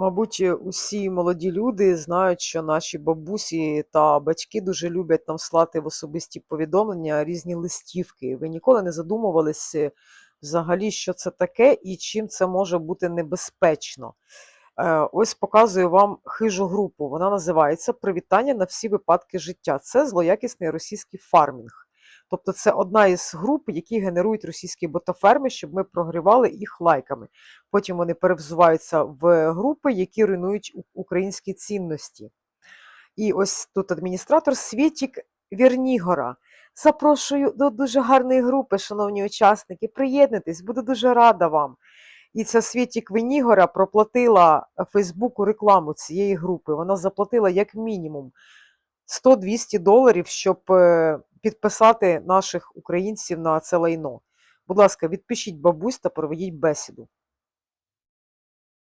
Мабуть, е, усі молоді люди знають, що наші бабусі та батьки дуже люблять нам слати в особисті повідомлення різні листівки. Ви ніколи не задумувались е, взагалі, що це таке і чим це може бути небезпечно. Е, Ось показую вам хижу групу. Вона називається Привітання на всі випадки життя. Це злоякісний російський фармінг. Тобто це одна із груп, які генерують російські ботоферми, щоб ми прогрівали їх лайками. Потім вони перевзуваються в групи, які руйнують українські цінності. І ось тут адміністратор Світік Вірнігора. Запрошую до дуже гарної групи, шановні учасники. Приєднуйтесь, буду дуже рада вам. І ця Світік Венігора проплатила Фейсбуку рекламу цієї групи. Вона заплатила як мінімум 100-200 доларів, щоб е, підписати наших українців на це лайно. Будь ласка, відпишіть бабусь та проведіть бесіду.